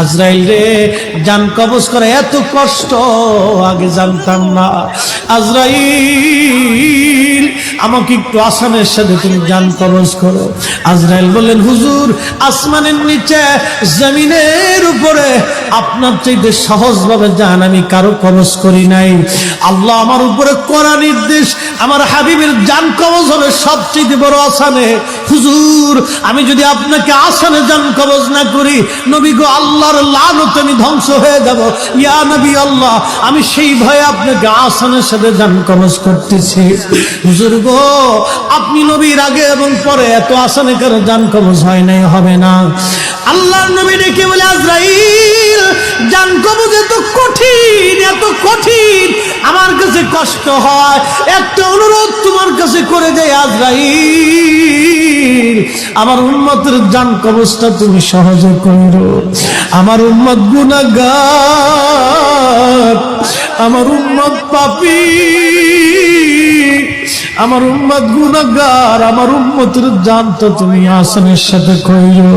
আজরাইল রে জান কবজ করে এত কষ্ট আগে জানতাম না। আজরাইল আমাকে একটু আসানের সাথে তুমি জান কবজ করো। আজরাইল বললেন, হুজুর, আসমানের নিচে, জমিনের উপরে আপনার চাইতে সহজভাবে জান আমি কারও কবজ করি নাই। আল্লাহ আমার উপরে করা নির্দেশ, আমার হাবিবের জান কবজ হবে সবচেয়ে বড় আসানে হুজুর, আমি যদি আপনাকে আসানে যান কবজ না করি, নবী গো, আল্লাহর লানত আমি ধ্বংস হয়ে যাব। ইয়া নবী আল্লাহ, আমি সেই ভয়ে আপনাকে আসানের সাথে যান কবজ করতেছি। হুজুর গো আপনি নবীর আগে এবং পরে এত আসানে কারও জান কবজ হয় নাই, হবে না। আল্লাহর নবী ডেকে বলে, আজরাইল জান কবজ এত কঠিন এত কঠিন, আমার কাছে কষ্ট হয়। একটা অনুরোধ তোমার কাছে করে দেয় আজরাইল, আমার উন্মতের জান কবজটা তুমি সহজে করো। আমার উন্মত গুণাগার আমার উন্মত পাপি। আমার উম্মত গুণগার আমার উম্মতের জানতো তুমি আসনের সাথে কইল